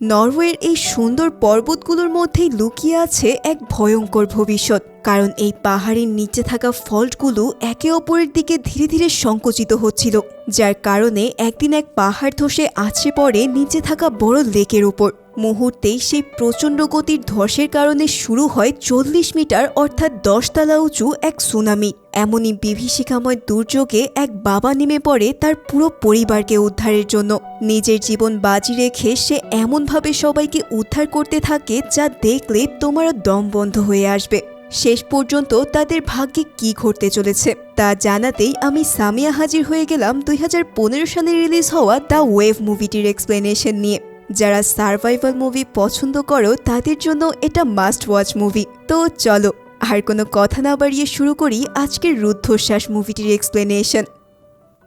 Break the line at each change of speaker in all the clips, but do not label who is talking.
নরওয়ের এই সুন্দর পর্বতগুলোর মধ্যেই লুকিয়ে আছে এক ভয়ঙ্কর ভবিষ্যৎ। কারণ এই পাহাড়ের নিচে থাকা ফল্টগুলো একে অপরের দিকে ধীরে ধীরে সংকুচিত হচ্ছিল, যার কারণে একদিন এক পাহাড় ধসে আছড়ে পড়ে নিচে থাকা বড় লেকের ওপর মুহূর্তেই সেই প্রচণ্ড গতির ধসের কারণে শুরু হয় চল্লিশ মিটার অর্থাৎ দশতলা উঁচু এক সুনামি। এমনই বিভীষিকাময় দুর্যোগে এক বাবা নেমে পড়ে তার পুরো পরিবারকে উদ্ধারের জন্য। নিজের জীবন বাজি রেখে সে এমনভাবে সবাইকে উদ্ধার করতে থাকে যা দেখলে তোমারও দম বন্ধ হয়ে আসবে। শেষ পর্যন্ত তাদের ভাগ্যে কি ঘটতে চলেছে তা জানাতেই আমি সামিয়া হাজির হয়ে গেলাম দুই হাজার পনেরো সালে রিলিজ হওয়া দ্য ওয়েভ মুভিটির এক্সপ্লেনেশন নিয়ে। যারা সার্ভাইভাল মুভি পছন্দ করো, তাদের জন্য এটা মাস্ট ওয়াচ মুভি তো চলো, আর কোনো কথা না বাড়িয়ে শুরু করি আজকের রুদ্ধশ্বাস মুভিটির এক্সপ্লেনেশন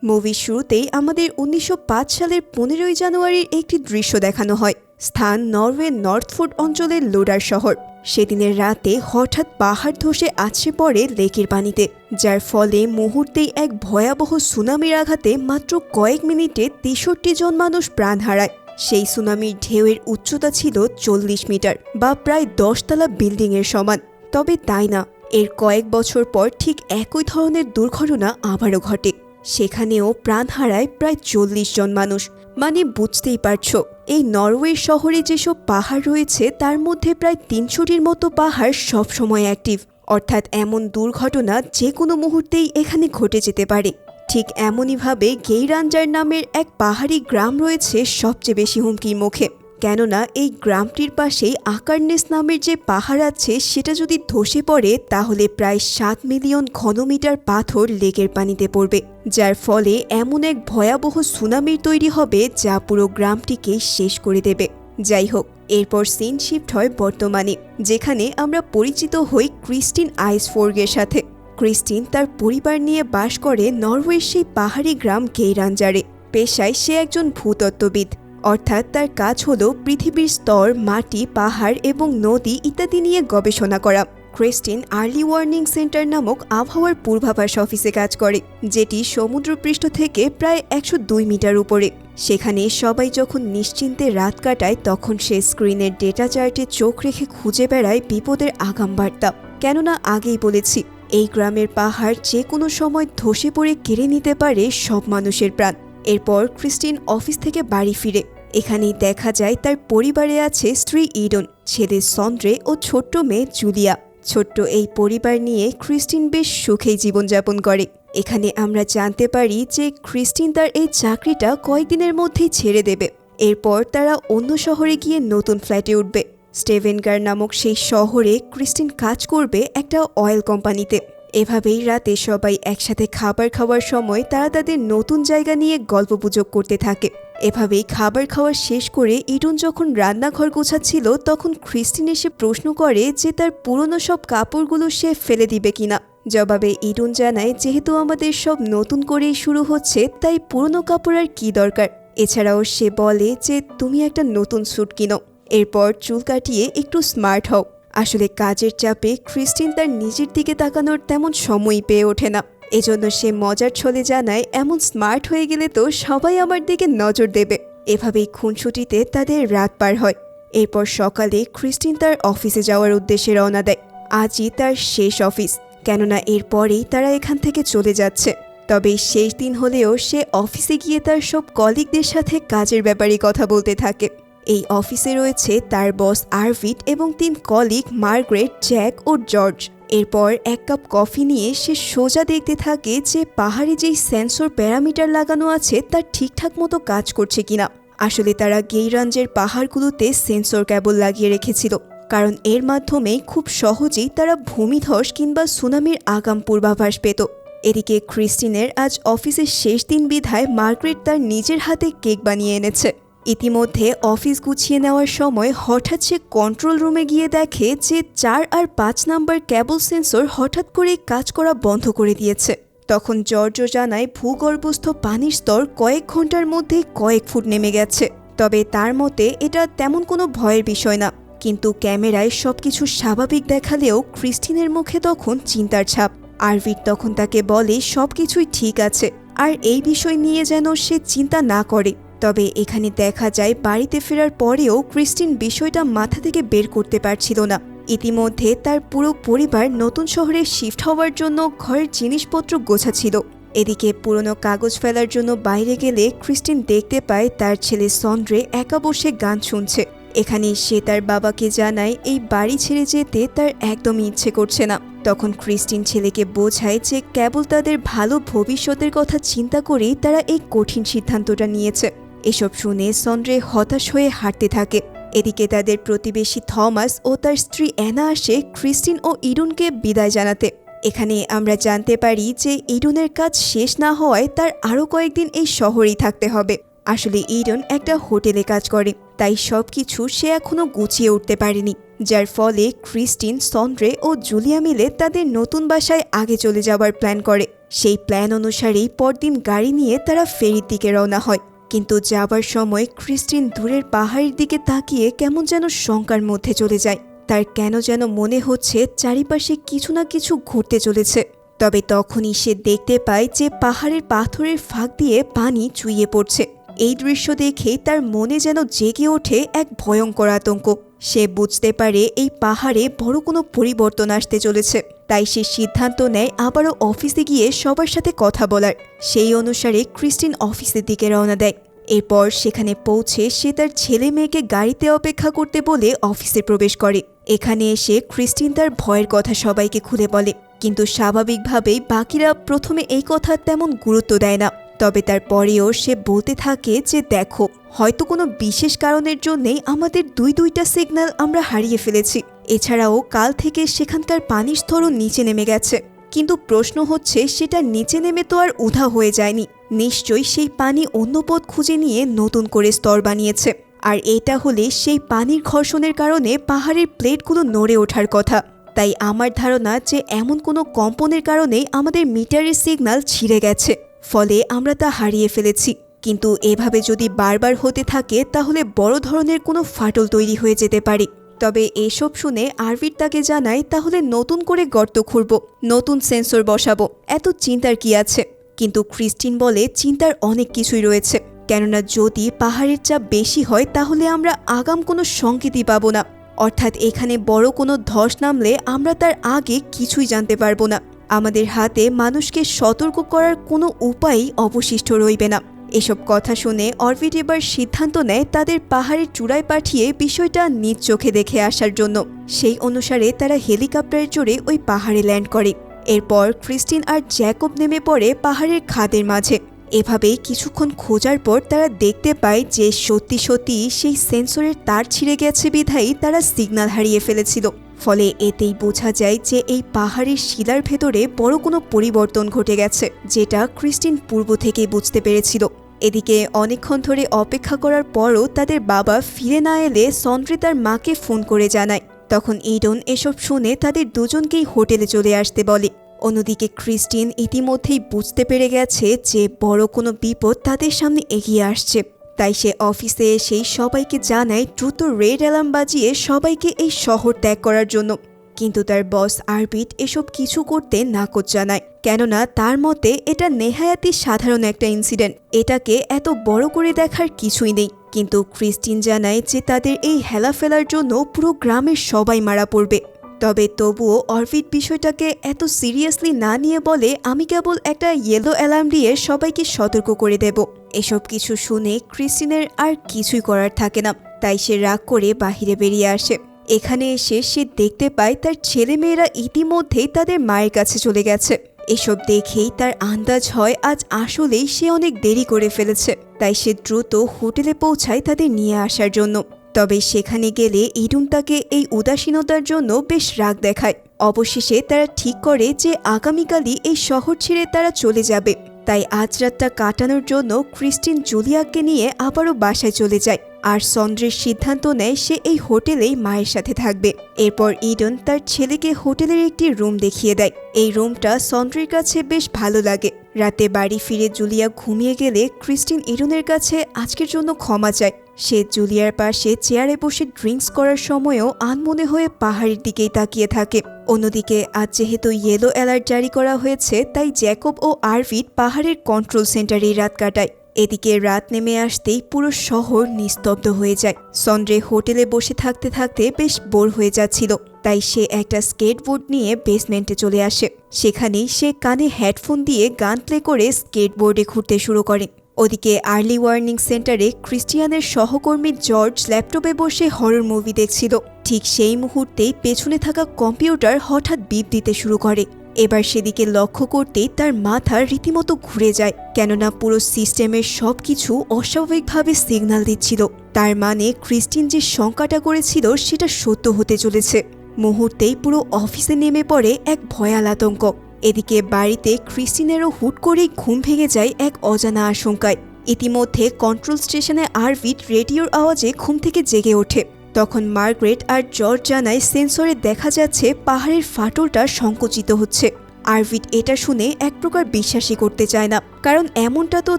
মুভির শুরুতেই আমাদের উনিশশো পাঁচ সালের পনেরোই জানুয়ারির একটি দৃশ্য দেখানো হয়। স্থান নরওয়ে নর্থফুট অঞ্চলের লোডার শহর। সেদিনের রাতে হঠাৎ পাহাড় ধসে আছড়ে পড়ে লেকের পানিতে, যার ফলে মুহূর্তেই এক ভয়াবহ সুনামির আঘাতে মাত্র কয়েক মিনিটে তেষট্টি জন মানুষ প্রাণ হারায়। সেই সুনামির ঢেউয়ের উচ্চতা ছিল চল্লিশ মিটার বা প্রায় দশতলা বিল্ডিংয়ের সমান। তবে তাই না, এর কয়েক বছর পর ঠিক একই ধরনের দুর্ঘটনা আবারও ঘটে। সেখানেও প্রাণ হারায় প্রায় চল্লিশ জন মানুষ। মানে বুঝতেই পারছ, এই নরওয়ে শহরে যেসব পাহাড় রয়েছে, তার মধ্যে প্রায় তিনশোটির মতো পাহাড় সবসময় অ্যাক্টিভ। অর্থাৎ এমন দুর্ঘটনা যে কোনো মুহূর্তেই এখানে ঘটে যেতে পারে। ঠিক এমনইভাবে গেইরাঞ্জার নামের এক পাহাড়ি গ্রাম রয়েছে সবচেয়ে বেশি হুমকির মুখে। কেননা, এই গ্রামটির পাশেই আকারনেস নামের যে পাহাড় আছে, সেটা যদি ধসে পড়ে, তাহলে প্রায় সাত মিলিয়ন ঘনমিটার পাথর লেকের পানিতে পড়বে, যার ফলে এমন এক ভয়াবহ সুনামির তৈরি হবে যা পুরো গ্রামটিকে শেষ করে দেবে। যাই হোক, এরপর সিন শিফট হয় বর্তমানে, যেখানে আমরা পরিচিত হই ক্রিস্টিন আইসফোর্গের সাথে। ক্রিস্টিন তার পরিবার নিয়ে বাস করে নরওয়ের সেই পাহাড়ি গ্রাম গেইরাঞ্জারে পেশায় সে একজন ভূতত্ত্ববিদ। অর্থাৎ তার কাজ হল পৃথিবীর স্তর, মাটি, পাহাড় এবং নদী ইত্যাদি নিয়ে গবেষণা করা। ক্রিস্টিন আর্লি ওয়ার্নিং সেন্টার নামক আবহাওয়ার পূর্বাভাস অফিসে কাজ করে, যেটি সমুদ্রপৃষ্ঠ থেকে প্রায় একশো দুই মিটার উপরে। সেখানে সবাই যখন নিশ্চিন্তে রাত কাটায়, তখন সে স্ক্রিনের ডেটা চার্টে চোখ রেখে খুঁজে বেড়ায় বিপদের আগাম বার্তা কেননা আগেই বলেছি এই গ্রামের পাহাড় যে কোনো সময় ধসে পড়ে কেড়ে নিতে পারে সব মানুষের প্রাণ। এরপর ক্রিস্টিন অফিস থেকে বাড়ি ফিরে। এখানেই দেখা যায় তার পরিবারে আছে স্ত্রী ইডন, ছেলে সন্দ্রে ও ছোট্ট মেয়ে জুলিয়া। ছোট্ট এই পরিবার নিয়ে ক্রিস্টিন বেশ সুখেই জীবনযাপন করে। এখানে আমরা জানতে পারি যে ক্রিস্টিন তার এই চাকরিটা কয়েকদিনের মধ্যেই ছেড়ে দেবে। এরপর তারা অন্য শহরে গিয়ে নতুন ফ্ল্যাটে উঠবে। স্টেভেনগার নামক সেই শহরে ক্রিস্টিন কাজ করবে একটা অয়েল কোম্পানিতে। এভাবেই রাতে সবাই একসাথে খাবার খাওয়ার সময় তারা তাদের নতুন জায়গা নিয়ে গল্পগুজব করতে থাকে। এভাবেই খাবার খাওয়া শেষ করে ইডুন যখন রান্নাঘর গোছাচ্ছিল, তখন ক্রিস্টিন এসে প্রশ্ন করে যে তার পুরনো সব কাপড়গুলো সে ফেলে দিবে কিনা। জবাবে ইডুন জানায়, যেহেতু আমাদের সব নতুন করেই শুরু হচ্ছে, তাই পুরনো কাপড় আর কি দরকার? এছাড়াও সে বলে যে, তুমি একটা নতুন স্যুট কিনো। এরপর চুল কাটিয়ে একটু স্মার্ট হও। আসলে কাজের চাপে ক্রিস্টিন তার নিজের দিকে তাকানোর তেমন সময়ই পেয়ে ওঠে না। এজন্য সে মজার ছলে জানায়, এমন স্মার্ট হয়ে গেলে তো সবাই আমার দিকে নজর দেবে। এভাবেই খুনসুটিতে তাদের রাত পার হয়। এরপর সকালে ক্রিস্টিন তার অফিসে যাওয়ার উদ্দেশ্যে রওনা দেয়। আজই তার শেষ অফিস, কেননা এরপরেই তারা এখান থেকে চলে যাচ্ছে। তবে শেষ দিন হলেও সে অফিসে গিয়ে তার সব কলিগদের সাথে কাজের ব্যাপারে কথা বলতে থাকে। এই অফিসে রয়েছে তার বস আরভিট এবং তিন কলিগ মার্গ্রেট, জ্যাক ও জর্জ। এরপর এক কাপ কফি নিয়ে সে সোজা দেখতে থাকে যে পাহাড়ে যেই সেন্সর প্যারামিটার লাগানো আছে তা ঠিকঠাক মতো কাজ করছে কিনা। আসলে তারা গেইরাঞ্জের পাহাড়গুলোতে সেন্সর কেবল লাগিয়ে রেখেছিল, কারণ এর মাধ্যমে খুব সহজেই তারা ভূমিধস কিংবা সুনামির আগাম পূর্বাভাস পেত। এদিকে ক্রিস্টিনের আজ অফিসের শেষ দিন বিধায় মার্গ্রেট তার নিজের হাতে কেক বানিয়ে এনেছে। ইতিমধ্যে অফিস গুছিয়ে নেওয়ার সময় হঠাৎ সে কন্ট্রোল রুমে গিয়ে দেখে যে চার আর পাঁচ নাম্বার ক্যাবল সেন্সর হঠাৎ করে কাজ করা বন্ধ করে দিয়েছে। তখন জর্জ জানায় ভূগর্ভস্থ পানির স্তর কয়েক ঘণ্টার মধ্যে কয়েক ফুট নেমে গেছে। তবে তার মতে এটা তেমন কোনো ভয়ের বিষয় না। কিন্তু ক্যামেরায় সবকিছু স্বাভাবিক দেখালেও ক্রিস্টিনের মুখে তখন চিন্তার ছাপ। আরভির তখন তাকে বলে সবকিছুই ঠিক আছে, আর এই বিষয় নিয়ে যেন সে চিন্তা না করে। তবে এখানে দেখা যায় বাড়িতে ফেরার পরেও ক্রিস্টিন বিষয়টা মাথা থেকে বের করতে পারছিল না। ইতিমধ্যে তার পুরো পরিবার নতুন শহরে শিফট হওয়ার জন্য ঘরের জিনিসপত্র গোছাচ্ছিল। এদিকে পুরনো কাগজ ফেলার জন্য বাইরে গেলে ক্রিস্টিন দেখতে পায় তার ছেলে সন্দ্রে একা বসে গান শুনছে। এখানে সে তার বাবাকে জানায় এই বাড়ি ছেড়ে যেতে তার একদমই ইচ্ছে করছে না। তখন ক্রিস্টিন ছেলেকে বোঝায় যে কেবল তাদের ভালো ভবিষ্যতের কথা চিন্তা করেই তারা এই কঠিন সিদ্ধান্তটা নিয়েছে। এসব শুনে সন্দ্রে হতাশ হয়ে হাঁটতে থাকে। এদিকে তাদের প্রতিবেশী থমাস ও তার স্ত্রী অ্যানা আসে ক্রিস্টিন ও ইডুনকে বিদায় জানাতে। এখানে আমরা জানতে পারি যে ইডুনের কাজ শেষ না হওয়ায় তার আরও কয়েকদিন এই শহরেই থাকতে হবে। আসলে ইডন একটা হোটেলে কাজ করে, তাই সবকিছু সে এখনও গুছিয়ে উঠতে পারেনি, যার ফলে ক্রিস্টিন, সন্দ্রে ও জুলিয়া মিলে তাদের নতুন বাসায় আগে চলে যাওয়ার প্ল্যান করে। সেই প্ল্যান অনুসারেই পরদিন গাড়ি নিয়ে তারা ফেরির দিকে রওনা হয়। কিন্তু যাবার সময় ক্রিস্টিন দূরের পাহাড়ের দিকে তাকিয়ে কেমন যেন শঙ্কার মধ্যে চলে যায়। তার কেন যেন মনে হচ্ছে চারিপাশে কিছু না কিছু ঘটতে চলেছে। তবে তখনই সে দেখতে পায় যে পাহাড়ের পাথরের ফাঁক দিয়ে পানি চুইয়ে পড়ছে। এই দৃশ্য দেখে তার মনে যেন জেগে ওঠে এক ভয়ঙ্কর আতঙ্ক। সে বুঝতে পারে এই পাহাড়ে বড় কোনো পরিবর্তন আসতে চলেছে। তাই সে সিদ্ধান্ত নেয় আবারও অফিসে গিয়ে সবার সাথে কথা বলার। সেই অনুসারে ক্রিস্টিন অফিসের দিকে রওনা দেয়। এরপর সেখানে পৌঁছে সে তার ছেলে মেয়েকে গাড়িতে অপেক্ষা করতে বলে অফিসে প্রবেশ করে। এখানে এসে ক্রিস্টিন তার ভয়ের কথা সবাইকে খুলে বলে। কিন্তু স্বাভাবিকভাবেই বাকিরা প্রথমে এই কথা তেমন গুরুত্ব দেয় না। তবে তার পরেও সে বলতে থাকে যে দেখো, হয়তো কোনো বিশেষ কারণের জন্যেই আমাদের দুই দুইটা সিগন্যাল আমরা হারিয়ে ফেলেছি। এছাড়াও কাল থেকে সেখানকার পানির স্তরও নিচে নেমে গেছে। কিন্তু প্রশ্ন হচ্ছে, সেটা নিচে নেমে তো আর উধা হয়ে যায়নি। নিশ্চয়ই সেই পানি অন্য পথ খুঁজে নিয়ে নতুন করে স্তর বানিয়েছে। আর এটা হলে সেই পানির ঘর্ষণের কারণে পাহাড়ের প্লেটগুলো নড়ে ওঠার কথা। তাই আমার ধারণা যে এমন কোনো কম্পনের কারণেই আমাদের মিটারের সিগন্যাল ছিঁড়ে গেছে। ফলে আমরা তা হারিয়ে ফেলেছি। কিন্তু এভাবে যদি বারবার হতে থাকে, তাহলে বড় ধরনের কোনো ফাটল তৈরি হয়ে যেতে পারে। তবে এসব শুনে আরভির তাকে জানায় তাহলে নতুন করে গর্ত খুঁড়ব, নতুন সেন্সর বসাবো, এত চিন্তার কি আছে? কিন্তু ক্রিস্টিন বলে, চিন্তার অনেক কিছুই রয়েছে। কেননা যদি পাহাড়ের চাপ বেশি হয়, তাহলে আমরা আগাম কোনো সংকেতই পাবো না। অর্থাৎ এখানে বড় কোনো ধস নামলে আমরা তার আগে কিছুই জানতে পারব না। আমাদের হাতে মানুষকে সতর্ক করার কোনো উপায়ই অবশিষ্ট রইবে না। এসব কথা শুনে অরবিট এবার সিদ্ধান্ত নেয় তাদের পাহাড়ের চূড়ায় পাঠিয়ে বিষয়টা নিজ চোখে দেখে আসার জন্য। সেই অনুসারে তারা হেলিকপ্টারে চড়ে ওই পাহাড়ে ল্যান্ড করে। এরপর ক্রিস্টিন আর জ্যাকব নেমে পড়ে পাহাড়ের খাদের মাঝে। এভাবেই কিছুক্ষণ খোঁজার পর তারা দেখতে পায় যে সত্যি সত্যি সেই সেন্সরের তার ছিঁড়ে গেছে বিধায়ী তারা সিগন্যাল হারিয়ে ফেলেছিল। ফলে এতেই বোঝা যায় যে এই পাহাড়ের শিলার ভেতরে বড় কোনো পরিবর্তন ঘটে গেছে, যেটা ক্রিস্টিন পূর্ব থেকেই বুঝতে পেরেছিল। এদিকে অনেকক্ষণ ধরে অপেক্ষা করার পরও তাদের বাবা ফিরে না এলে সন্দ্রে তার মাকে ফোন করে জানায়। তখন ইডন এসব শুনে তাদের দুজনকেই হোটেলে চলে আসতে বলে। অন্যদিকে ক্রিস্টিন ইতিমধ্যেই বুঝতে পেরে গেছে যে বড় কোনো বিপদ তাদের সামনে এগিয়ে আসছে। তাই সে অফিসে এসেই সবাইকে জানায় দ্রুত রেড অ্যালার্ম বাজিয়ে সবাইকে এই শহর ত্যাগ করার জন্য। কিন্তু তার বস আরবিট এসব কিছু করতে নাকচ জানায়। কেননা তার মতে এটা নেহায়াতি সাধারণ একটা ইনসিডেন্ট এটাকে এত বড় করে দেখার কিছুই নেই। কিন্তু ক্রিস্টিন জানায় যে তাদের এই হেলা ফেলার জন্য পুরো গ্রামের সবাই মারা পড়বে। তবে তবুও অরবিট বিষয়টাকে এত সিরিয়াসলি না নিয়ে বলে আমি কেবল একটা ইয়েলো অ্যালার্ম দিয়ে সবাইকে সতর্ক করে দেব। এসব কিছু শুনে ক্রিস্টিনের আর কিছুই করার থাকে না। তাই সে রাগ করে বাহিরে বেরিয়ে আসে। এখানে এসে সে দেখতে পায় তার ছেলেমেয়েরা ইতিমধ্যেই তাদের মায়ের কাছে চলে গেছে। এসব দেখেই তার আন্দাজ হয় আজ আসলেই সে অনেক দেরি করে ফেলেছে। তাই সে দ্রুত হোটেলে পৌঁছায় তাদের নিয়ে আসার জন্য। তবে সেখানে গেলে ইডুন তাকে এই উদাসীনতার জন্য বেশ রাগ দেখায়। অবশেষে তারা ঠিক করে যে আগামীকালই এই শহর ছেড়ে তারা চলে যাবে। তাই আজ রাতটা কাটানোর জন্য ক্রিস্টিন জুলিয়াকে নিয়ে আবারও বাসায় চলে যায়। আর সন্দ্রের সিদ্ধান্ত নেয় সে এই হোটেলেই মায়ের সাথে থাকবে। এরপর ইডন তার ছেলেকে হোটেলের একটি রুম দেখিয়ে দেয়। এই রুমটা সন্দ্রের কাছে বেশ ভালো লাগে। রাতে বাড়ি ফিরে জুলিয়া ঘুমিয়ে গেলে ক্রিস্টিন ইডনের কাছে আজকের জন্য ক্ষমা চায়। সে জুলিয়ার পাশে চেয়ারে বসে ড্রিঙ্কস করার সময়ও আনমনে হয়ে পাহাড়ের দিকেই তাকিয়ে থাকে। অন্যদিকে আজ যেহেতু ইয়েলো অ্যালার্ট জারি করা হয়েছে, তাই জ্যাকব ও আরভিড পাহাড়ের কন্ট্রোল সেন্টারেই রাত কাটায়। এদিকে রাত নেমে আসতেই পুরো শহর নিস্তব্ধ হয়ে যায়। সন্ড্রে হোটেলে বসে থাকতে থাকতে বেশ বোর হয়ে যাচ্ছিল, তাই সে একটা স্কেটবোর্ড নিয়ে বেসমেন্টে চলে আসে। সেখানেই সে কানে হেডফোন দিয়ে গান প্লে করে স্কেটবোর্ডে ঘুরতে শুরু করে। ওদিকে আর্লি ওয়ার্নিং সেন্টারে ক্রিস্টিয়ানের সহকর্মী জর্জ ল্যাপটপে বসে হরর মুভি দেখছিল। ঠিক সেই মুহূর্তেই পেছনে থাকা কম্পিউটার হঠাৎ বিপ দিতে শুরু করে। এবার সেদিকে লক্ষ্য করতেই তার মাথা রীতিমতো ঘুরে যায়, কেননা পুরো সিস্টেমের সব কিছু অস্বাভাবিকভাবে সিগন্যাল দিচ্ছিল। তার মানে ক্রিস্টিন যে শঙ্কাটা করেছিল সেটা সত্য হতে চলেছে। মুহূর্তেই পুরো অফিসে নেমে পড়ে এক ভয়াল আতঙ্ক। এদিকে বাড়িতে ক্রিস্টিনেরও হুট করেই ঘুম ভেঙে যায় এক অজানা আশঙ্কায়। ইতিমধ্যে কন্ট্রোল স্টেশনে আরভিড রেডিওর আওয়াজে ঘুম থেকে জেগে ওঠে। তখন মার্গ্রেট আর জর্জ জানায় সেন্সরে দেখা যাচ্ছে পাহাড়ের ফাটলটা সংকুচিত হচ্ছে। আরভিড এটা শুনে এক প্রকার বিশ্বাসই করতে চায় না, কারণ এমনটা তো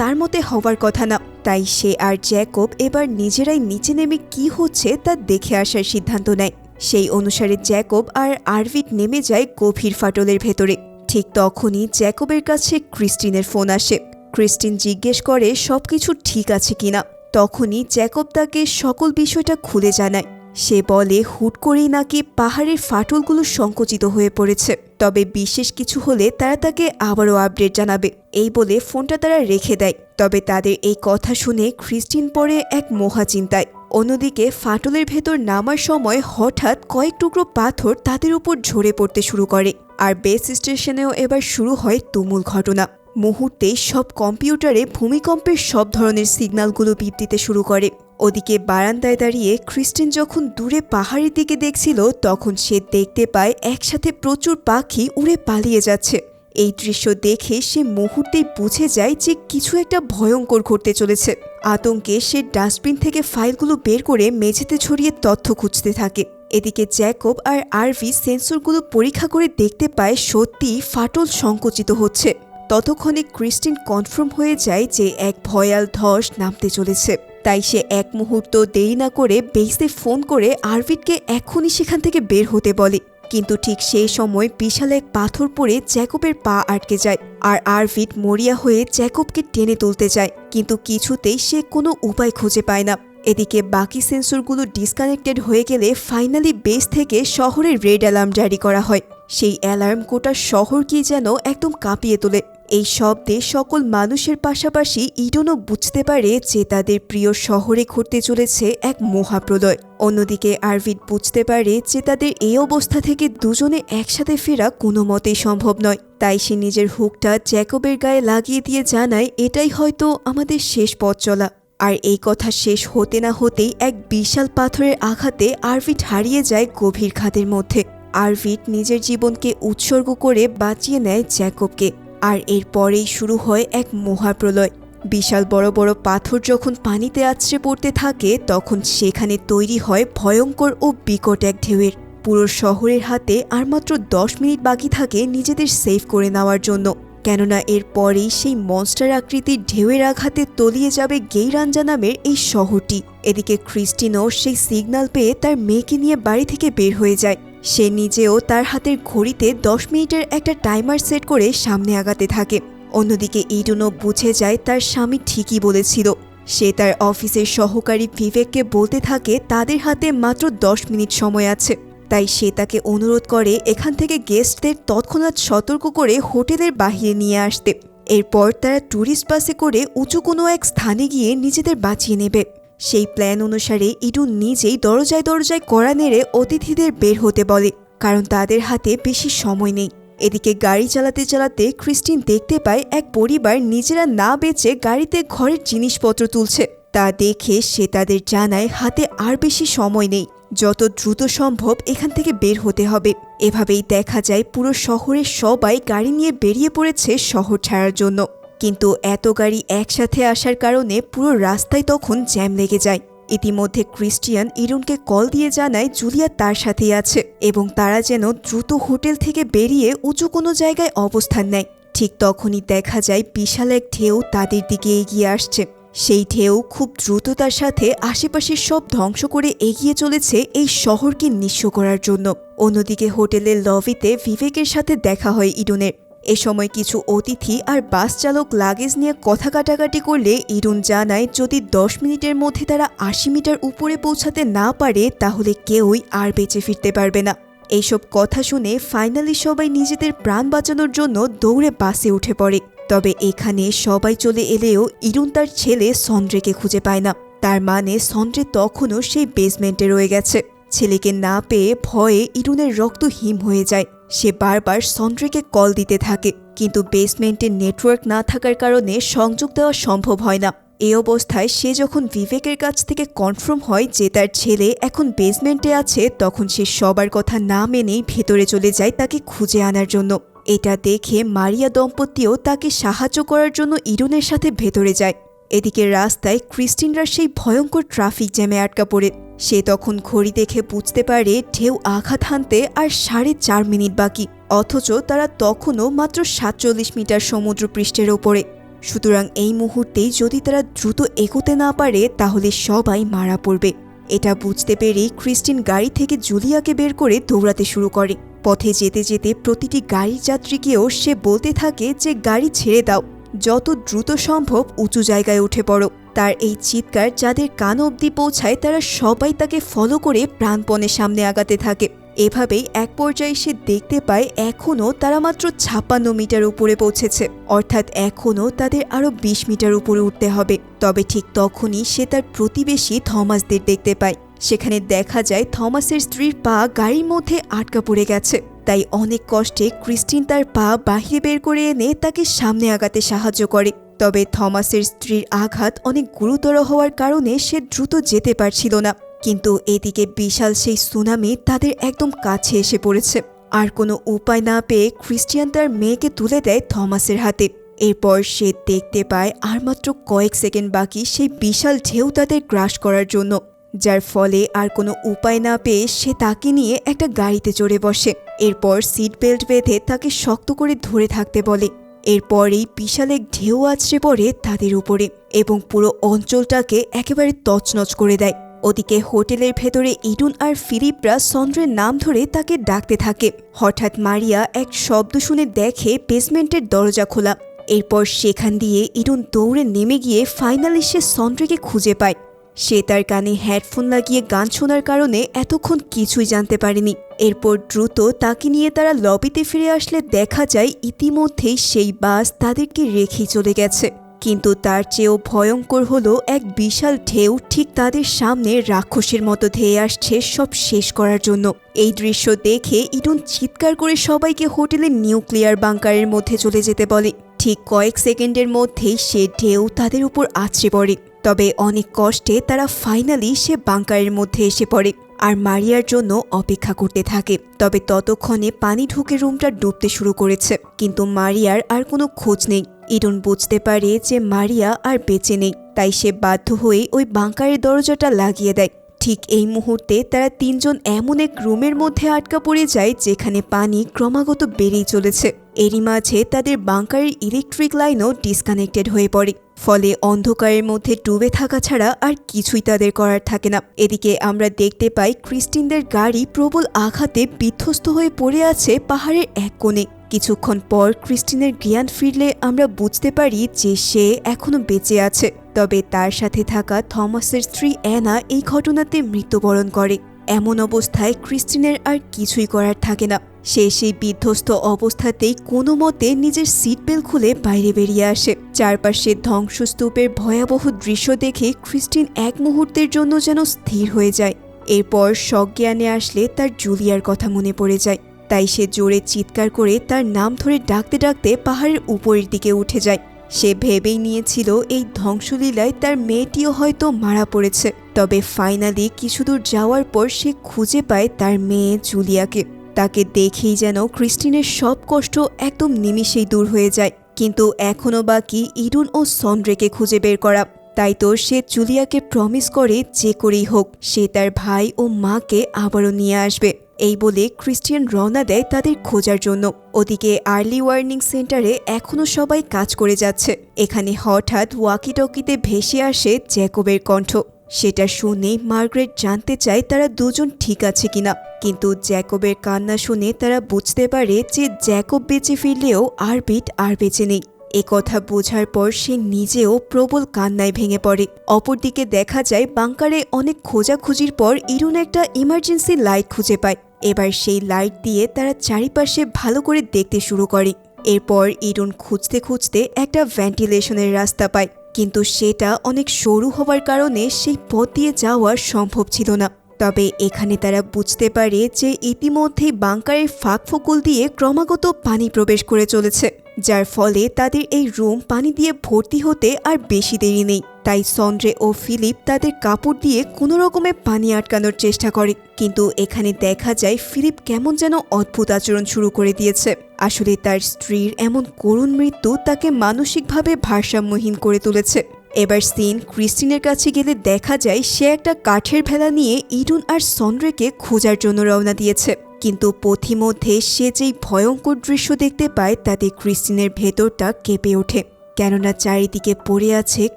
তার মতে হওয়ার কথা না। তাই সে আর জ্যাকব এবার নিজেরাই নিচে নেমে কি হচ্ছে তা দেখে আসার সিদ্ধান্ত নেয়। সেই অনুসারে জ্যাকব আর আরভিড নেমে যায় গভীর ফাটলের ভেতরে। ঠিক তখনই জ্যাকবের কাছে ক্রিস্টিনের ফোন আসে। ক্রিস্টিন জিজ্ঞেস করে সব কিছু ঠিক আছে কিনা? তখনই জ্যাকব তাকে সকল বিষয়টা খুলে জানায়। সে বলে, হুট করেই নাকি পাহাড়ের ফাটলগুলো সংকুচিত হয়ে পড়েছে। তবে বিশেষ কিছু হলে তারা তাকে আবারও আপডেট জানাবে। এই বলে ফোনটা তারা রেখে দেয়। তবে তাদের এই কথা শুনে ক্রিস্টিন পরে এক মহা চিন্তায়। অন্যদিকে ফাটলের ভেতর নামার সময় হঠাৎ কয়েক টুকরো পাথর তাদের উপর ঝরে পড়তে শুরু করে। আর বেস স্টেশনেও এবার শুরু হয় তুমুল ঘটনা। মুহূর্তে সব কম্পিউটারে ভূমিকম্পের সব ধরনের সিগন্যালগুলো বিপ দিতে শুরু করে। ওদিকে বারান্দায় দাঁড়িয়ে ক্রিস্টিন যখন দূরে পাহাড়ের দিকে দেখছিল, তখন সে দেখতে পায় একসাথে প্রচুর পাখি উড়ে পালিয়ে যাচ্ছে। এই দৃশ্য দেখে সে মুহূর্তেই বুঝে যায় যে কিছু একটা ভয়ঙ্কর ঘটতে চলেছে। আতঙ্কে সে ডাস্টবিন থেকে ফাইলগুলো বের করে মেঝেতে ছড়িয়ে তথ্য খুঁজতে থাকে। এদিকে জ্যাকব আর আরভি সেন্সরগুলো পরীক্ষা করে দেখতে পায় সত্যিই ফাটল সংকুচিত হচ্ছে। ততক্ষণে ক্রিস্টিন কনফার্ম হয়ে যায় যে এক ভয়াল ধস নামতে চলেছে। তাই সে এক মুহূর্ত দেরি না করে বেইসে ফোন করে আরভিডকে এখনই সেখান থেকে বের হতে বলে। কিন্তু ঠিক সেই সময় বিশাল এক পাথর পড়ে জ্যাকবের পা আটকে যায় আর আরভিড মরিয়া হয়ে জ্যাকবকে টেনে তুলতে যায়। কিন্তু কিছুতেই সে কোনো উপায় খুঁজে পায় না। এদিকে বাকি সেন্সরগুলো ডিসকানেক্টেড হয়ে গেলে ফাইনালি বেস থেকে শহরের রেড অ্যালার্ম জারি করা হয়। সেই অ্যালার্ম গোটা শহরকে যেন একদম কাঁপিয়ে তোলে। এই শব্দে সকল মানুষের পাশাপাশি ইডনও বুঝতে পারে যে তাদের প্রিয় শহরে ঘটতে চলেছে এক মহাপ্রলয়। অন্যদিকে আরভিড বুঝতে পারে যে তাদের এই অবস্থা থেকে দুজনে একসাথে ফেরা কোনো মতেই সম্ভব নয়। তাই সে নিজের হুকটা জ্যাকবের গায়ে লাগিয়ে দিয়ে জানায়, এটাই হয়তো আমাদের শেষ পথ চলা। আর এই কথা শেষ হতে না হতেই এক বিশাল পাথরের আঘাতে আরভিড হারিয়ে যায় গভীর খাদের মধ্যে। আরভিড নিজের জীবনকে উৎসর্গ করে বাঁচিয়ে নেয় জ্যাকবকে, আর এরপরেই শুরু হয় এক মহাপ্রলয়। বিশাল বড় বড় পাথর যখন পানিতে আছড়ে পড়তে থাকে, তখন সেখানে তৈরি হয় ভয়ঙ্কর ও বিকট এক ঢেউয়ের। পুরো শহরের হাতে আর মাত্র দশ মিনিট বাকি থাকে নিজেদের সেভ করে নেওয়ার জন্য। কেননা এর পরেই সেই মনস্টার আকৃতির ঢেউয়ের আঘাতে তলিয়ে যাবে গেইরাঞ্জা নামের এই শহরটি। এদিকে ক্রিস্টিনও সেই সিগন্যাল পেয়ে তার মেয়েকে নিয়ে বাড়ি থেকে বের হয়ে যায়। সে নিজেও তার হাতের ঘড়িতে দশ মিনিটের একটা টাইমার সেট করে সামনে আগাতে থাকে। অন্যদিকে ইডুনো বুঝে যায় তার স্বামী ঠিকই বলেছিল। সে তার অফিসের সহকারী বিবেককে বলতে থাকে, তাদের হাতে মাত্র দশ মিনিট সময় আছে। তাই সে তাকে অনুরোধ করে এখান থেকে গেস্টদের তৎক্ষণাৎ সতর্ক করে হোটেলের বাহিরে নিয়ে আসতে। এরপর তারা ট্যুরিস্ট বাসে করে উঁচু কোনো এক স্থানে গিয়ে নিজেদের বাঁচিয়ে নেবে। সেই প্ল্যান অনুসারে ইডু নিজেই দরজায় দরজায় কড়া নেড়ে অতিথিদের বের হতে বলে, কারণ তাদের হাতে বেশি সময় নেই। এদিকে গাড়ি চালাতে চালাতে ক্রিস্টিন দেখতে পায় এক পরিবার নিজেরা না বেচে গাড়িতে ঘরের জিনিসপত্র তুলছে। তা দেখে সে তাদের জানায় হাতে আর বেশি সময় নেই। যত দ্রুত সম্ভব এখান থেকে বের হতে হবে। এভাবেই দেখা যায় পুরো শহরের সবাই গাড়ি নিয়ে বেরিয়ে পড়েছে শহর ছাড়ার জন্য। কিন্তু এত গাড়ি একসাথে আসার কারণে পুরো রাস্তায় তখন জ্যাম লেগে যায়। ইতিমধ্যে ক্রিস্টিয়ান ইরুনকে কল দিয়ে জানায় জুলিয়া তার সাথেই আছে এবং তারা যেন দ্রুত হোটেল থেকে বেরিয়ে উঁচু কোনো জায়গায় অবস্থান নেয়। ঠিক তখনই দেখা যায় বিশাল এক ঢেউ তাদের দিকে এগিয়ে আসছে। সেই ঢেউ খুব দ্রুততার সাথে আশেপাশের সব ধ্বংস করে এগিয়ে চলেছে এই শহরকে নিঃস্ব করার জন্য। অন্যদিকে হোটেলের লবিতে বিবেকের সাথে দেখা হয় ইডুনের। এ সময় কিছু অতিথি আর বাস চালক লাগেজ নিয়ে কথা কাটাকাটি করলে ইরুন জানায়, যদি দশ মিনিটের মধ্যে তারা আশি মিটার উপরে পৌঁছাতে না পারে, তাহলে কেউই আর বেঁচে ফিরতে পারবে না। এইসব কথা শুনে ফাইনালি সবাই নিজেদের প্রাণ বাঁচানোর জন্য দৌড়ে বাসে উঠে পড়ে। তবে এখানে সবাই চলে এলেও ইরুন তার ছেলে সন্দ্রেকে খুঁজে পায় না। তার মানে সন্দ্রে তখনও সেই বেসমেন্টে রয়ে গেছে। ছেলেকে না পেয়ে ভয়ে ইরুনের রক্ত হিম হয়ে যায়। সে বারবার সন্দ্রেকে কল দিতে থাকে, কিন্তু বেসমেন্টে নেটওয়ার্ক না থাকার কারণে সংযোগ দেওয়া সম্ভব হয় না। এ অবস্থায় সে যখন বিবেকের কাছ থেকে কনফার্ম হয় যে তার ছেলে এখন বেসমেন্টে আছে, তখন সে সবার কথা না মেনেই ভেতরে চলে যায় তাকে খুঁজে আনার জন্য। এটা দেখে মারিয়া দম্পতিও তাকে সাহায্য করার জন্য ইরুনের সাথে ভেতরে যায়। এদিকে রাস্তায় ক্রিস্টিনরা সেই ভয়ঙ্কর ট্রাফিক জ্যামে আটকা পড়ে। সে তখন ঘড়ি দেখে বুঝতে পারে ঢেউ আঘাত হানতে আর সাড়ে চার মিনিট বাকি। অথচ তারা তখনও মাত্র সাতচল্লিশ মিটার সমুদ্র পৃষ্ঠের ওপরে। সুতরাং এই মুহূর্তেই যদি তারা দ্রুত এগোতে না পারে, তাহলে সবাই মারা পড়বে। এটা বুঝতে পেরেই ক্রিস্টিন গাড়ি থেকে জুলিয়াকে বের করে দৌড়াতে শুরু করে। পথে যেতে যেতে প্রতিটি গাড়ির যাত্রীকেও সে বলতে থাকে যে, গাড়ি ছেড়ে দাও, যত দ্রুত সম্ভব উঁচু জায়গায় উঠে পড়ো। তার এই চিৎকার যাদের কান অবধি পৌঁছায়, তারা সবাই তাকে ফলো করে প্রাণপণে সামনে আগাতে থাকে। এভাবেই এক পর্যায়ে সে দেখতে পায় এখনও তারা মাত্র ছাপ্পান্ন মিটার উপরে পৌঁছেছে। অর্থাৎ এখনও তাদের আরও বিশ মিটার উপরে উঠতে হবে। তবে ঠিক তখনই সে তার প্রতিবেশী থমাসদের দেখতে পায়। সেখানে দেখা যায় থমাসের স্ত্রীর পা গাড়ির মধ্যে আটকা পড়ে গেছে। তাই অনেক কষ্টে ক্রিস্টিন তার পা বাহিরে বের করে এনে তাকে সামনে আগাতে সাহায্য করে। তবে থমাসের স্ত্রীর আঘাত অনেক গুরুতর হওয়ার কারণে সে দ্রুত যেতে পারছিল না। কিন্তু এদিকে বিশাল সেই সুনামি তাদের একদম কাছে এসে পড়েছে। আর কোনো উপায় না পেয়ে ক্রিস্টিয়ান তার মেয়েকে তুলে দেয় থমাসের হাতে। এরপর সে দেখতে পায় আর মাত্র কয়েক সেকেন্ড বাকি সেই বিশাল ঢেউ তাদের গ্রাস করার জন্য। যার ফলে আর কোনো উপায় না পেয়ে সে তাকে নিয়ে একটা গাড়িতে চড়ে বসে। এরপর সিট বেল্ট বেঁধে তাকে শক্ত করে ধরে থাকতে বলে। এরপরেই বিশাল এক ঢেউ আছড়ে পড়ে তাদের উপরে এবং পুরো অঞ্চলটাকে একেবারে তছনছ করে দেয়। ওদিকে হোটেলের ভেতরে ইডুন আর ফিলিপরা চন্দ্রের নাম ধরে তাকে ডাকতে থাকে। হঠাৎ মারিয়া এক শব্দ শুনে দেখে বেসমেন্টের দরজা খোলা। এরপর সেখান দিয়ে ইডুন দৌড়ে নেমে গিয়ে ফাইনালি সে চন্দ্রকে খুঁজে পায়। সে তার কানে হেডফোন লাগিয়ে গান শোনার কারণে এতক্ষণ কিছুই জানতে পারেনি। এরপর দ্রুত তাকে নিয়ে তারা লবিতে ফিরে আসলে দেখা যায় ইতিমধ্যেই সেই বাস তাদেরকে রেখেই চলে গেছে। কিন্তু তার চেয়েও ভয়ঙ্কর হলো এক বিশাল ঢেউ ঠিক তাদের সামনে রাক্ষসের মতো ধেয়ে আসছে সব শেষ করার জন্য। এই দৃশ্য দেখে ইডুন চিৎকার করে সবাইকে হোটেলের নিউক্লিয়ার বাংকারের মধ্যে চলে যেতে বলে। ঠিক কয়েক সেকেন্ডের মধ্যেই সে ঢেউ তাদের উপর আছড়ে পড়ে। তবে অনেক কষ্টে তারা ফাইনালি সে বাংকারের মধ্যে এসে পড়ে আর মারিয়ার জন্য অপেক্ষা করতে থাকে। তবে ততক্ষণে পানি ঢুকে রুমটা ডুবতে শুরু করেছে। কিন্তু মারিয়ার আর কোনো খোঁজ নেই। ইডন বুঝতে পারে যে মারিয়া আর বেঁচে নেই, তাই সে বাধ্য হয়ে ওই বাংকারের দরজাটা লাগিয়ে দেয়। ঠিক এই মুহূর্তে তারা তিনজন এমন এক রুমের মধ্যে আটকা পড়ে যায় যেখানে পানি ক্রমাগত বেড়েই চলেছে। এরই মাঝে তাদের বাংকারের ইলেকট্রিক লাইনও ডিসকানেক্টেড হয়ে পড়ে, ফলে অন্ধকারের মধ্যে ডুবে থাকা ছাড়া আর কিছুই তাদের করার থাকে না। এদিকে আমরা দেখতে পাই ক্রিস্টিনদের গাড়ি প্রবল আঘাতে বিধ্বস্ত হয়ে পড়ে আছে পাহাড়ের এক কোণে। কিছুক্ষণ পর ক্রিস্টিনের জ্ঞান ফিরলে আমরা বুঝতে পারি যে সে এখনও বেঁচে আছে। তবে তার সাথে থাকা থমাসের স্ত্রী অ্যানা এই ঘটনাতে মৃত্যুবরণ করে। এমন অবস্থায় ক্রিস্টিনের আর কিছুই করার থাকে না। সে সেই বিধ্বস্ত অবস্থাতেই কোনো মতে নিজের সিট বেল্ট খুলে বাইরে বেরিয়ে আসে। চারপাশে ধ্বংসস্তূপের ভয়াবহ দৃশ্য দেখে ক্রিস্টিন এক মুহূর্তের জন্য যেন স্থির হয়ে যায়। এরপর সজ্ঞানে আসলে তার জুলিয়ার কথা মনে পড়ে যায়। তাই সে জোরে চিৎকার করে তার নাম ধরে ডাকতে ডাকতে পাহাড়ের উপরের দিকে উঠে যায়। সে ভেবেই নিয়েছিল এই ধ্বংসলীলায় তার মেয়েটিও হয়তো মারা পড়েছে। তবে ফাইনালি কিছু দূর যাওয়ার পর সে খুঁজে পায় তার মেয়ে জুলিয়াকে। তাকে দেখেই যেন ক্রিস্টিনের সব কষ্ট একদম নিমিষেই দূর হয়ে যায়। কিন্তু এখনও বাকি ইডুন ও সন্ড্রেকে খুঁজে বের করা। তাই তো সে জুলিয়াকে প্রমিস করে যে করেই হোক, সে তার ভাই ও মাকে আবারও নিয়ে আসবে। এই বলে ক্রিস্টিয়ান রওনা দেয় তাদের খোঁজার জন্য। ওদিকে আর্লি ওয়ার্নিং সেন্টারে এখনও সবাই কাজ করে যাচ্ছে। এখানে হঠাৎ ওয়াকিটকিতে ভেসে আসে জ্যাকবের কণ্ঠ। সেটা শুনে মার্গ্রেট জানতে চায় তারা দুজন ঠিক আছে কিনা। কিন্তু জ্যাকবের কান্না শুনে তারা বুঝতে পারে যে জ্যাকব বেঁচে ফিরলেও আরবিট আর বেঁচে নেই। এ কথা বোঝার পর সে নিজেও প্রবল কান্নায় ভেঙে পড়ে। অপরদিকে দেখা যায় বাংকারে অনেক খোঁজাখুঁজির পর ইরুন একটা ইমার্জেন্সি লাইট খুঁজে পায়। এবার সেই লাইট দিয়ে তারা চারিপাশে ভালো করে দেখতে শুরু করে। এরপর ইরুন খুঁজতে খুঁজতে একটা ভেন্টিলেশনের রাস্তা পায়, কিন্তু সেটা অনেক সরু হওয়ার কারণে সেই পথ দিয়ে যাওয়া সম্ভব ছিল না। তবে এখানে তারা বুঝতে পারে যে ইতিমধ্যেই বাংকারের ফাঁক ফকুল দিয়ে ক্রমাগত পানি প্রবেশ করে চলেছে। যার ফলে তাদের এই রুম পানি দিয়ে ভর্তি হতে আর বেশি দেরি নেই। তাই সন্ড্রে ও ফিলিপ তাদের কাপড় দিয়ে কোনো রকমে পানি আটকানোর চেষ্টা করে। কিন্তু এখানে দেখা যায় ফিলিপ কেমন যেন অদ্ভুত আচরণ শুরু করে দিয়েছে। আসলে তার স্ত্রীর এমন করুণ মৃত্যু তাকে মানসিকভাবে ভারসাম্যহীন করে তুলেছে। এবার সিন ক্রিস্টিনের কাছে গেলে দেখা যায় সে একটা কাঠের ভেলা নিয়ে ইডুন আর সন্ড্রেকে খোঁজার জন্য রওনা দিয়েছে। কিন্তু পথিমধ্যে সে যেই ভয়ঙ্কর দৃশ্য দেখতে পায়, তাতে ক্রিস্টিনের ভেতরটা কেঁপে ওঠে। কেননা চারিদিকে পড়ে আছে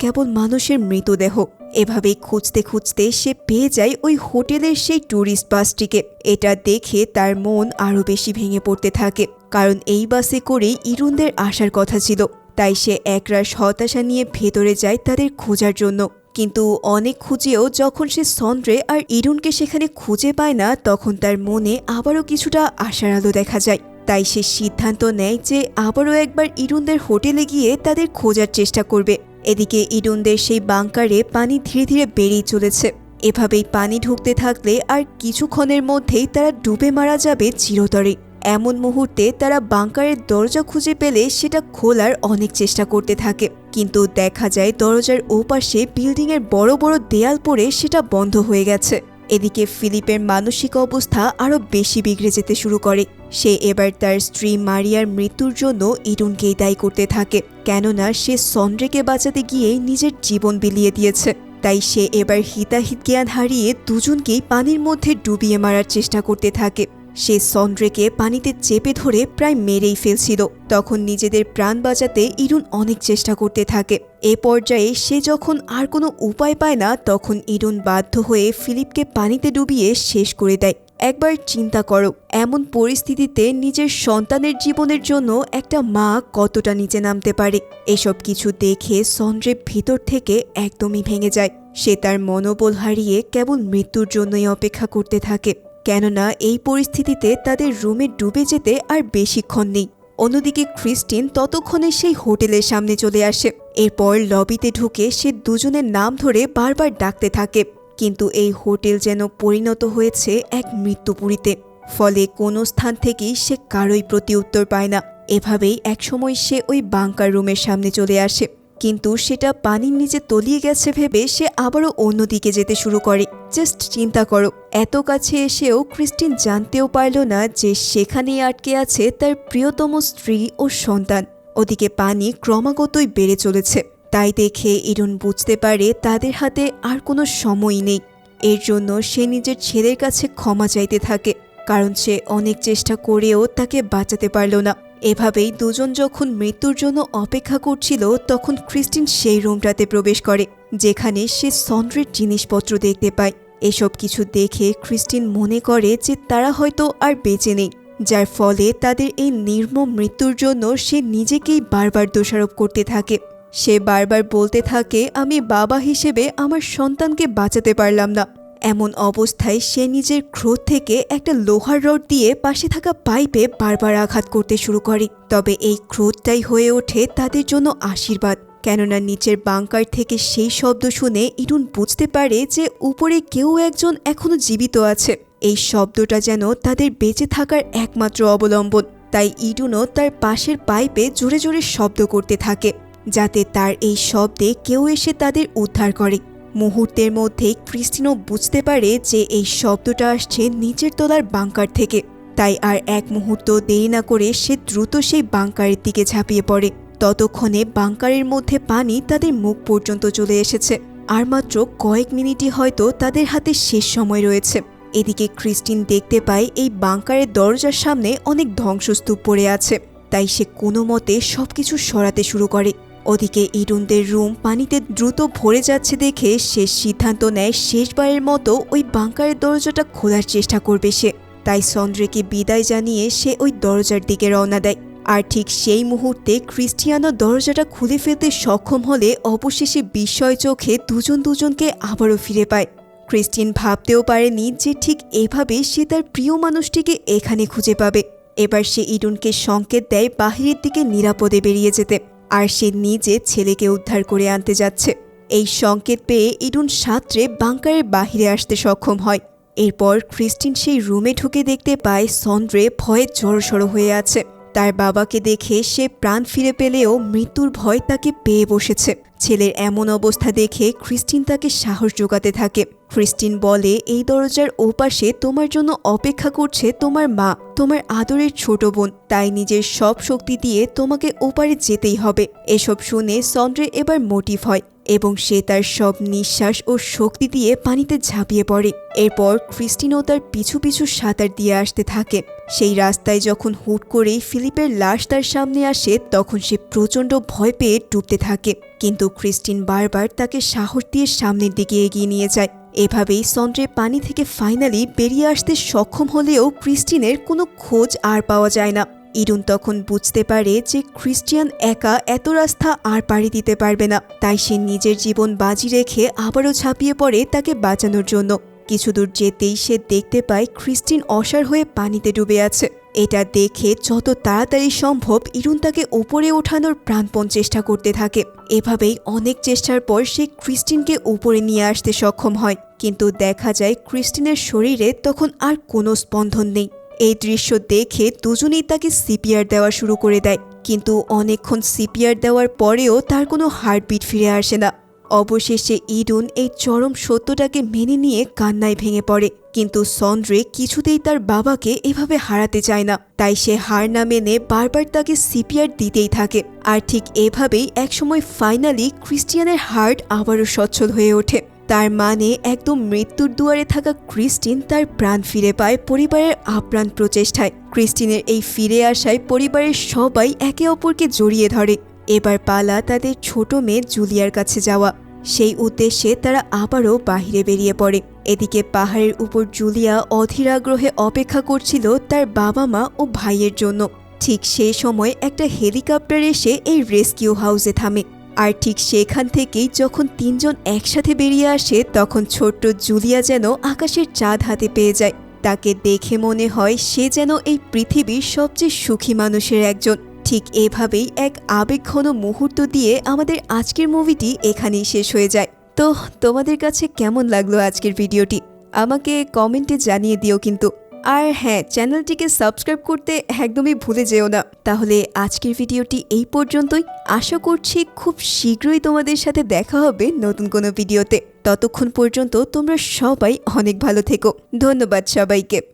কেবল মানুষের মৃতদেহ। এভাবেই খুঁজতে খুঁজতে সে পেয়ে যায় ওই হোটেলের সেই ট্যুরিস্ট বাসটিকে। এটা দেখে তার মন আরও বেশি ভেঙে পড়তে থাকে, কারণ এই বাসে করেই ইরুনদের আসার কথা ছিল। তাই সে একরাশ হতাশা নিয়ে ভেতরে যায় তাদের খোঁজার জন্য। কিন্তু অনেক খুঁজেও যখন সে সন্দ্রে আর ইরুনকে সেখানে খুঁজে পায় না, তখন তার মনে আবারও কিছুটা আশার আলো দেখা যায়। তাই সে সিদ্ধান্ত নেয় যে আবারও একবার ইরুনদের হোটেলে গিয়ে তাদের খোঁজার চেষ্টা করবে। এদিকে ইরুনদের সেই বাংকারে পানি ধীরে ধীরে বেড়েই চলেছে। এভাবেই পানি ঢুকতে থাকলে আর কিছুক্ষণের মধ্যেই তারা ডুবে মারা যাবে চিরতরে। এমন মুহূর্তে তারা বাংকারের দরজা খুঁজে পেলে সেটা খোলার অনেক চেষ্টা করতে থাকে। কিন্তু দেখা যায় দরজার ওপাশে বিল্ডিংয়ের বড় বড় দেয়াল পড়ে সেটা বন্ধ হয়ে গেছে। এদিকে ফিলিপের মানসিক অবস্থা আরও বেশি বিগড়ে যেতে শুরু করে। সে এবার তার স্ত্রী মারিয়ার মৃত্যুর জন্য ইরুনকেই দায়ী করতে থাকে, কেননা সে সন্ড্রেকে বাঁচাতে গিয়ে নিজের জীবন বিলিয়ে দিয়েছে। তাই সে এবার হিতাহিত জ্ঞান হারিয়ে দুজনকেই পানির মধ্যে ডুবিয়ে মারার চেষ্টা করতে থাকে। সে সন্ড্রেকে পানিতে চেপে ধরে প্রায় মেরেই ফেলছিল। তখন নিজেদের প্রাণ বাঁচাতে ইরুন অনেক চেষ্টা করতে থাকে। এ পর্যায়ে সে যখন আর কোনো উপায় পায় না, তখন ইরুন বাধ্য হয়ে ফিলিপকে পানিতে ডুবিয়ে শেষ করে দেয়। একবার চিন্তা করো, এমন পরিস্থিতিতে নিজের সন্তানের জীবনের জন্য একটা মা কতটা নিচে নামতে পারে? এসব কিছু দেখে সন্দ্রের ভিতর থেকে একদমই ভেঙে যায়। সে তার মনোবল হারিয়ে কেবল মৃত্যুর জন্যই অপেক্ষা করতে থাকে। কেননা এই পরিস্থিতিতে তাদের রুমে ডুবে যেতে আর বেশিক্ষণ নেই। অন্যদিকে ক্রিস্টিন ততক্ষণে সেই হোটেলের সামনে চলে আসে। এরপর লবিতে ঢুকে সে দুজনের নাম ধরে বারবার ডাকতে থাকে। কিন্তু এই হোটেল যেন পরিণত হয়েছে এক মৃত্যুপুরীতে। ফলে কোনো স্থান থেকেই সে কারোই প্রতি উত্তর পায় না। এভাবেই একসময় সে ওই বাংকার রুমের সামনে চলে আসে। কিন্তু সেটা পানির নিচে তলিয়ে গেছে ভেবে সে আবারও অন্যদিকে যেতে শুরু করে। জাস্ট চিন্তা করো, এত কাছে এসেও ক্রিস্টিন জানতেও পারল না যে সেখানেই আটকে আছে তার প্রিয়তম স্ত্রী ও সন্তান। ওদিকে পানি ক্রমাগতই বেড়ে চলেছে। তাই দেখে ইরুন বুঝতে পারে তাদের হাতে আর কোনো সময়ই নেই। এর জন্য সে নিজের ছেলের কাছে ক্ষমা চাইতে থাকে, কারণ সে অনেক চেষ্টা করেও তাকে বাঁচাতে পারল না। এভাবেই দুজন যখন মৃত্যুর জন্য অপেক্ষা করছিল, তখন ক্রিস্টিন সেই রুমটাতে প্রবেশ করে, যেখানে সে সন্দ্রের জিনিসপত্র দেখতে পায়। এসব কিছু দেখে ক্রিস্টিন মনে করে যে তারা হয়তো আর বেঁচে নেই, যার ফলে তাদের এই নির্মম মৃত্যুর জন্য সে নিজেকেই বারবার দোষারোপ করতে থাকে। সে বারবার বলতে থাকে, আমি বাবা হিসেবে আমার সন্তানকে বাঁচাতে পারলাম না। এমন অবস্থায় সে নিজের ক্রোধ থেকে একটা লোহার রড দিয়ে পাশে থাকা পাইপে বারবার আঘাত করতে শুরু করে। তবে এই ক্রোধটাই হয়ে ওঠে তাদের জন্য আশীর্বাদ। কেননা নিচের বাংকার থেকে সেই শব্দ শুনে ইরুন বুঝতে পারে যে উপরে কেউ একজন এখনও জীবিত আছে। এই শব্দটা যেন তাদের বেঁচে থাকার একমাত্র অবলম্বন। তাই ইডুনও তার পাশের পাইপে জোরে জোরে শব্দ করতে থাকে, যাতে তার এই শব্দে কেউ এসে তাদের উদ্ধার করে। মুহূর্তের মধ্যেই ক্রিস্টিনও বুঝতে পারে যে এই শব্দটা আসছে নিচের তলার বাংকার থেকে। তাই আর এক মুহূর্ত দেরি না করে সে দ্রুত সেই বাংকারের দিকে ঝাঁপিয়ে পড়ে। ততক্ষণে বাংকারের মধ্যে পানি তাদের মুখ পর্যন্ত চলে এসেছে। আর মাত্র কয়েক মিনিটই হয়তো তাদের হাতে শেষ সময় রয়েছে। এদিকে ক্রিস্টিন দেখতে পায় এই বাংকারের দরজার সামনে অনেক ধ্বংসস্তূপ পড়ে আছে। তাই সে কোনো মতে সবকিছু সরাতে শুরু করে। ওদিকে ইডুনদের রুম পানিতে দ্রুত ভরে যাচ্ছে দেখে সে সিদ্ধান্ত নেয় শেষবারের মতো ওই বাংকারের দরজাটা খোলার চেষ্টা করবে সে। তাই সন্দ্রেকে বিদায় জানিয়ে সে ওই দরজার দিকে রওনা দেয়। আর ঠিক সেই মুহূর্তে ক্রিস্টিয়ানো দরজাটা খুলে ফেলতে সক্ষম হলে অবশেষে বিস্ময় চোখে দুজন দুজনকে আবারও ফিরে পায়। ক্রিস্টিন ভাবতেও পারেনি যে ঠিক এভাবে সে তার প্রিয় মানুষটিকে এখানে খুঁজে পাবে। এবার সে ইডুনকে সংকেত দেয় বাহিরের দিকে নিরাপদে বেরিয়ে যেতে। আর সে নিজে ছেলেকে উদ্ধার করে আনতে যাচ্ছে। এই সংকেত পেয়ে ইডুন সাঁতরে বাংকারের বাহিরে আসতে সক্ষম হয়। এরপর ক্রিস্টিন সেই রুমে ঢুকে দেখতে পায় সন্দ্রে ভয়ে জড়সড় হয়ে আছে। তার বাবাকে দেখে সে প্রাণ ফিরে পেলেও মৃত্যুর ভয় তাকে পেয়ে বসেছে। ছেলের এমন অবস্থা দেখে ক্রিস্টিন তাকে সাহস যোগাতে থাকে। ক্রিস্টিন বলে, এই দরজার ওপাশে তোমার জন্য অপেক্ষা করছে তোমার মা, তোমার আদরের ছোট বোন। তাই নিজের সব শক্তি দিয়ে তোমাকে ওপারে যেতেই হবে। এসব শুনে সন্দ্রে এবার মোটিভ হয় এবং সে তার সব নিঃশ্বাস ও শক্তি দিয়ে পানিতে ঝাঁপিয়ে পড়ে। এরপর ক্রিস্টিনও তার পিছু পিছু সাঁতার দিয়ে আসতে থাকে। সেই রাস্তায় যখন হুট করেই ফিলিপের লাশ তার সামনে আসে, তখন সে প্রচণ্ড ভয় পেয়ে ডুবতে থাকে। কিন্তু ক্রিস্টিন বারবার তাকে সাহস দিয়ে সামনের দিকে এগিয়ে নিয়ে যায়। এভাবেই সন্দ্রে পানি থেকে ফাইনালি বেরিয়ে আসতে সক্ষম হলেও ক্রিস্টিনের কোনো খোঁজ আর পাওয়া যায় না। ইরুন তখন বুঝতে পারে যে ক্রিস্টিয়ান একা এত রাস্তা আর পাড়ি দিতে পারবে না। তাই সে নিজের জীবন বাজি রেখে আবারও ঝাঁপিয়ে পড়ে তাকে বাঁচানোর জন্য। কিছু দূর যেতেই সে দেখতে পায় ক্রিস্টিন অসার হয়ে পানিতে ডুবে আছে। এটা দেখে যত তাড়াতাড়ি সম্ভব ইরুন তাকে উপরে ওঠানোর প্রাণপণ চেষ্টা করতে থাকে। এভাবেই অনেক চেষ্টার পর সে ক্রিস্টিনকে উপরে নিয়ে আসতে সক্ষম হয়। কিন্তু দেখা যায় ক্রিস্টিনের শরীরে তখন আর কোনো স্পন্দন নেই। এই দৃশ্য দেখে দুজনেই তাকে সিপিআর দেওয়া শুরু করে দেয়। কিন্তু অনেকক্ষণ সিপিআর দেওয়ার পরেও তার কোনো হার্টবিট ফিরে আসে না। অবশেষে ইডুন এই চরম সত্যটাকে মেনে নিয়ে কান্নায় ভেঙে পড়ে। কিন্তু সন্দ্রে কিছুতেই তার বাবাকে এভাবে হারাতে চায় না। তাই সে হার না মেনে বারবার তাকে সিপিআর দিতেই থাকে। আর ঠিক এভাবেই একসময় ফাইনালি ক্রিস্টিয়ানের হার্ট আবারও সচ্ছল হয়ে ওঠে। তার মানে একদম মৃত্যুর দুয়ারে থাকা ক্রিস্টিন তার প্রাণ ফিরে পায় পরিবারের আপ্রাণ প্রচেষ্টায়। ক্রিস্টিনের এই ফিরে আসায় পরিবারের সবাই একে অপরকে জড়িয়ে ধরে। এবার পালা তাদের ছোট মেয়ে জুলিয়ার কাছে যাওয়া। সেই উদ্দেশ্যে তারা আবারও বাহিরে বেরিয়ে পড়ে। এদিকে পাহাড়ের উপর জুলিয়া অধীর আগ্রহে অপেক্ষা করছিল তার বাবা মা ও ভাইয়ের জন্য। ঠিক সেই সময় একটা হেলিকপ্টার এসে এই রেস্কিউ হাউসে থামে। আর ঠিক সেখান থেকেই যখন তিনজন একসাথে বেরিয়ে আসে, তখন ছোট্ট জুলিয়া যেন আকাশের চাঁদ হাতে পেয়ে যায়। তাকে দেখে মনে হয় সে যেন এই পৃথিবীর সবচেয়ে সুখী মানুষের একজন। ঠিক এভাবেই এক আবেগঘন মুহূর্ত দিয়ে আমাদের আজকের মুভিটি এখানেই শেষ হয়ে যায়। তো, তোমাদের কাছে কেমন লাগল আজকের ভিডিওটি? আমাকে কমেন্টে জানিয়ে দিও কিন্তু। আর হ্যাঁ চ্যানেলটিকে সাবস্ক্রাইব করতে একদমই ভুলে যেও না। তাহলে আজকের ভিডিওটি এই পর্যন্তই। আশা করছি খুব শীঘ্রই তোমাদের সাথে দেখা হবে নতুন কোনো ভিডিওতে। ততক্ষণ পর্যন্ত তোমরা সবাই অনেক ভালো থেকো। ধন্যবাদ সবাইকে।